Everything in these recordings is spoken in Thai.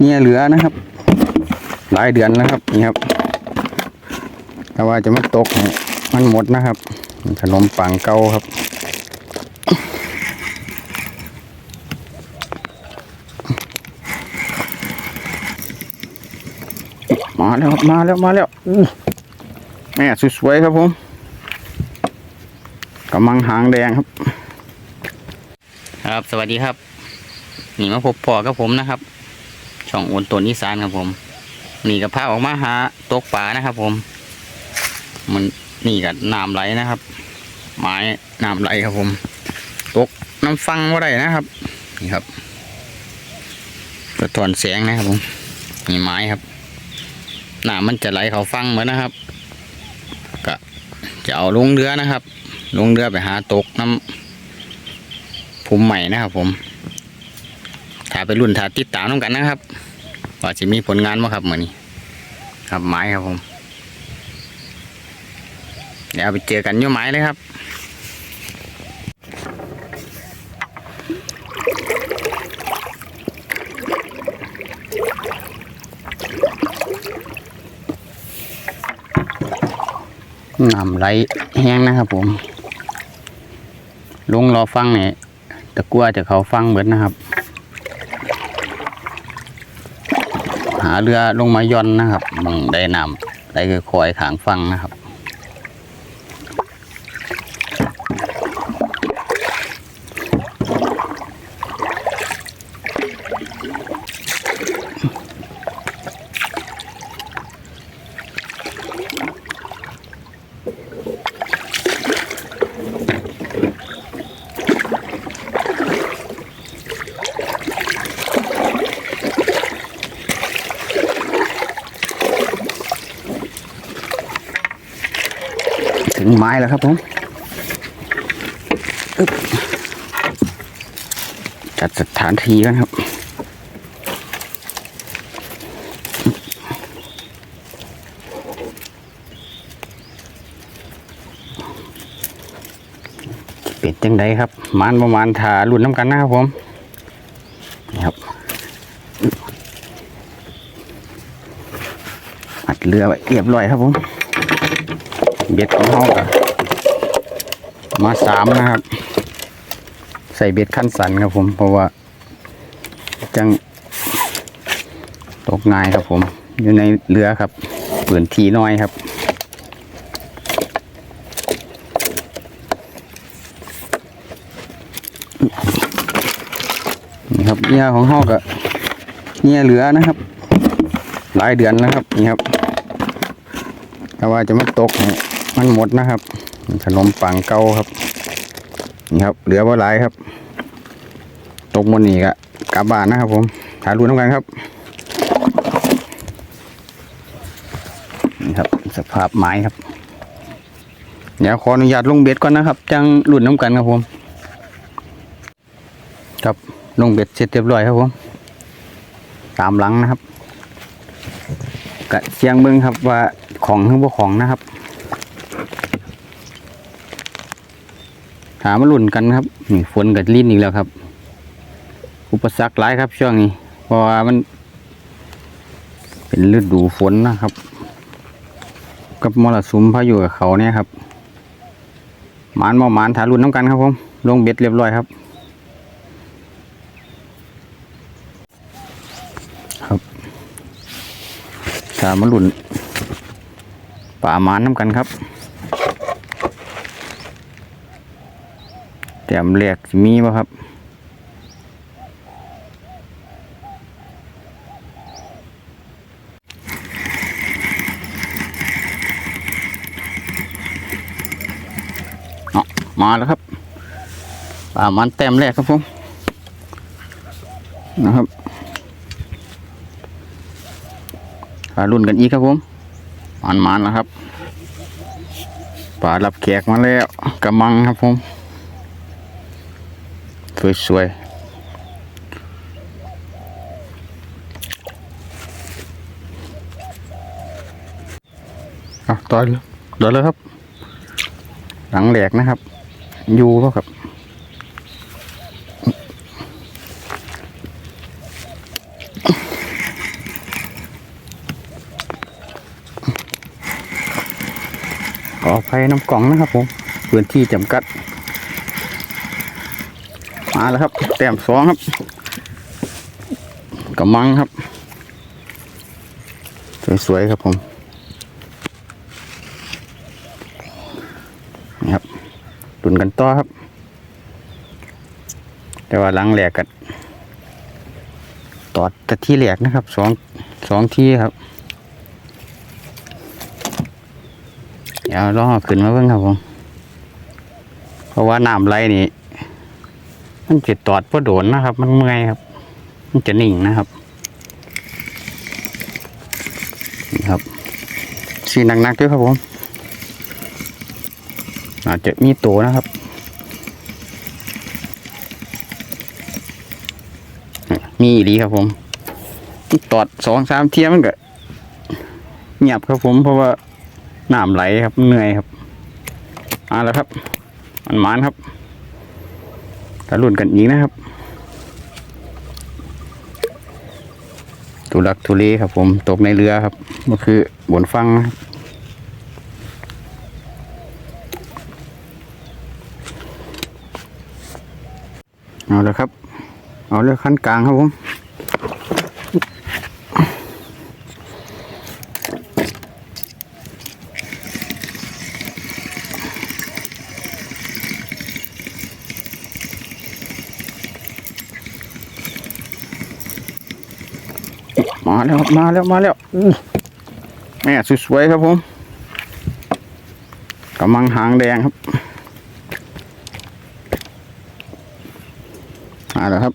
เนี่ยเหลือนะครับ หลายเดือนแล้วครับนี่ครับแต่ว่าจะไม่ตกมันหมดนะครับ ขนมปังเก่าครับมาแล้วมาแล้วมาแล้วอู้แม่สวยๆครับผมกำลังหางแดงครับ ครับสวัสดีครับนี่มาพบพอกับผมนะครับ ช่องโอนตัวนอีสานครับผม นี่กับพาออกมาหาตกปลานะครับ ผม มันนี่กับน้ำไหลนะครับ ไม้น้ำไหลครับผม ตกน้ำฟังว่าไรนะครับ นี่ครับสะท้อนแสงนะครับผมนี่ไม้ครับน้ำมันจะไหลเขาฟังเหมือนนะครับ ก็จะเอาลงเรือนะครับ ลงเรือไปหาตกน้ำภูมิใหม่นะครับผม ถ้าไปรุ่นถ้าติดตามน้ำกันนะครับว่าจะมีผลงานมั้ครับเหมือนนี้ ครับไม้ครับผม เดี๋ยวไปเจอกันยุ่ไม้เลยครับน้ำไหลแห้งนะครับผม ลงรอฟังเนี่ยตะกลัวจะเขาฟังเบิดนะครับ หาเรือลงมาย่อนนะครับมองได้น้ำได้คือคอยขางฟังนะครับ ม้แล้วครับผมจัดสถานที่กันครับเป็นจังไดครับมานประมาณถารุ่นน้ำกันนะครับผมนี่ครับอัดเรือไว้เรียบร้อยครับผม เบ็ดของเขาก็มาสามนะครับ ใส่เบ็ดขั้นสันครับผมเพราะว่าจังตกง่ายครับผม อยู่ในเรือครับเปื่อนทีน้อยครับนี่ครับเนี่ยของเขาก็เนี่ยเหลือนะครับ หลายเดือนแล้วครับนี่ครับแต่ว่าจะไม่ตกเนี่ย มันหมดนะครับ ขนมปังเก่าครับ นี่ครับ เหลือว่าหลายครับ ตกหมดนี่ก็กลับบ้านนะครับ ผมถ่ายรูปน้ำกันครับ นี่ครับ สภาพไม้ครับ เดี๋ยวขออนุญาตลงเบ็ดก่อนนะครับ จังรุ่นน้ำกันครับผม ครับลงเบ็ดเสร็จเรียบร้อยครับผม ตามหลังนะครับกะเสียงเบิ้งครับว่าของหรือบ่ของนะครับ หามาลุ่นกันครับนี่ฝนกับลิ้นอีกแล้วครับ อุปสรรคหลายครับ ช่วงนี้เพราะว่ามัน เป็นฤดูฝนนะครับ กับมรสุมพายุกับเขาเนี่ยครับหมานมาหมานถารุ่นน้ำกันครับผมลงเบ็ดเรียบร้อยครับ ครับสามาหลุนป่าหมานน้ำกันครับ แต้มแรกมีป่ะครับเอามาแล้วครับป่ามันแต้มแรกครับผมนะครับปลารุ่นกันอีกครับผมมันมันแล้วครับปลารับแขกมาแล้วกระมังครับผม สวยๆเอาต่อยเลยต่อยเลยครับ หลังแหลกนะครับ ยูก็ครับขออภัยน้ำกล่องนะครับผมพื้นที่จำกัด มาแล้วครับ แต้มสองครับกระมังครับ สวยๆครับผมนี่ครับตุนกันต่อครับ แต่ว่าหลังแหลกกันตอดแต่ที่แหลกนะครับสองสองที่ครับเดี๋ยวลองเอขึ้นมาเบิ่งครับผมเพราะว่าน้ำไหลนี่ มันจะตอดพอโดนนะครับ มันเมื่อยครับ มันจะนิ่งนะครับนี่ครับสีหนักๆด้วยครับผมอาจจะมีตัวนะครับมีดีครับผมตอดสองสามเทียมันก็เงียบครับผมเพราะว่าน้ำไหลครับเหนื่อยครับเอาแล้วครับ มันมันครับ ตะลุ่นกันอีกนะครับทุลักทุเลครับผมตกในเรือครับก็คือบนฟังนะครับเอาแล้วครับ เอาเรือขั้นกลางครับผม มาแล้วมาแล้วมาแล้วอู้แม่สวยๆครับผมกำลังหางแดงครับมาแล้วครับ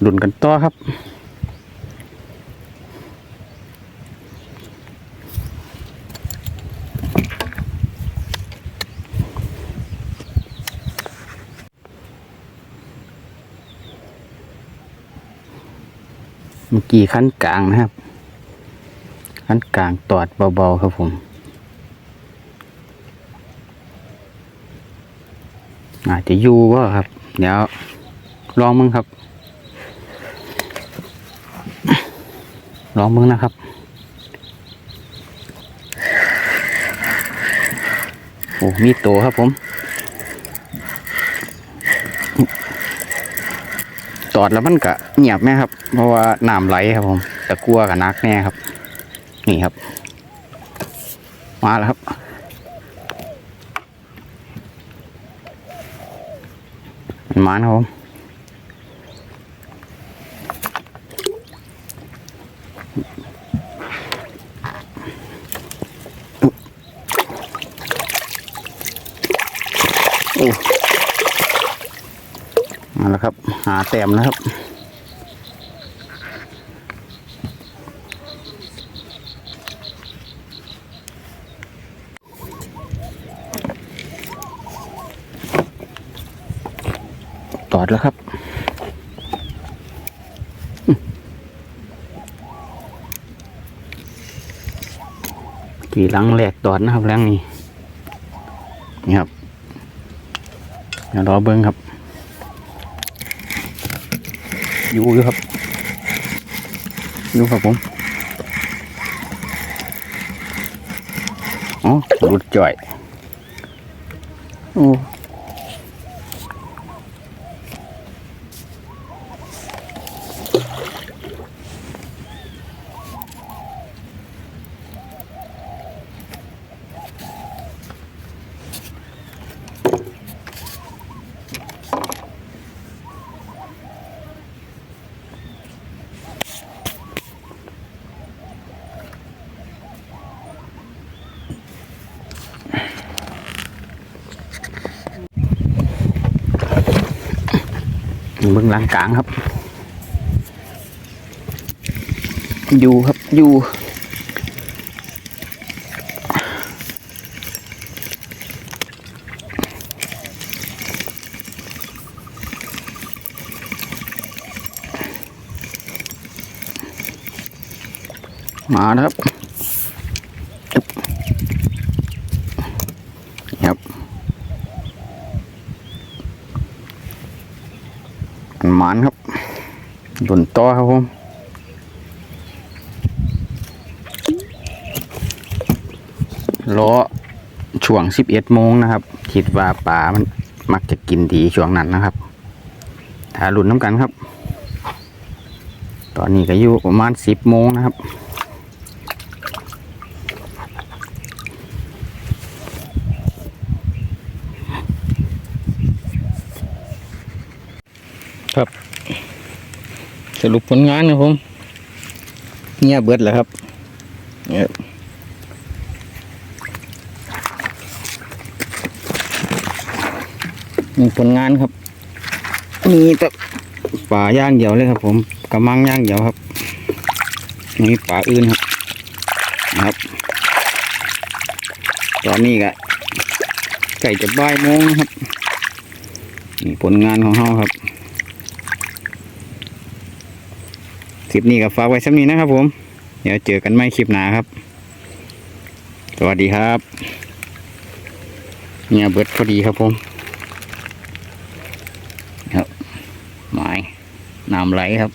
หลุนกันต่อครับ มื่อกี้ขั้นกลางนะครับ ขั้นกลางตอดเบาๆครับผมอาจจะยู่ว่าครับ เดี๋ยวลองมึงครับ ลองมึงนะครับ โอ้มีโตครับผม ตอดแล้วมันก็เงียบแม่ครับ เพราะว่าน้ำไหลครับผมตะกลัวกับนักแน่ครับ นี่ครับ มาแล้วครับมานครับผมโอ้ มาแล้วครับ หาแต้มแล้วครับตอดแล้วครับกี่ลังแหลกตอดนะครับลังนี้นี่ครับเดี๋ยวรอเบิ้งครับ อยู่อยู่ครับอยู่ครับผมอ๋อหลุดจ่อยโอ้ เบื้องหลังกลางครับ อยู่ครับอยู่มาแล้วครับานครับหลุนต่อครับผมล้อช่วงสิบเอ็ดโมงนะครับ คิดว่าป่ามันมักจะกินดีช่วงนั้นนะครับถ้าหลุนน้ำกันครับ ตอนนี้ก็อยู่ประมาณสิบโมงนะครับ สรุปผลงานครับผมเงียบเบิดแล้วครับเงียบนี่ผลงานครับ มีแต่ป่าย่างเดียวเลยครับ ผมกระมังย่างเดียวครับมีป่าอื่นครับนะครับตอนนี้ก็ใกล้จะบ่ายโมงครับนี่ผลงานของเราครับ ลิปนี้ก็ฝากไว้สักนี้นะครับ ผม เดี๋ยวเจอกันใหม่คลิปหน้าครับ สวัสดีครับ เนี่ยเบิดพอดีครับผมครับหมายน้ำไหลครับ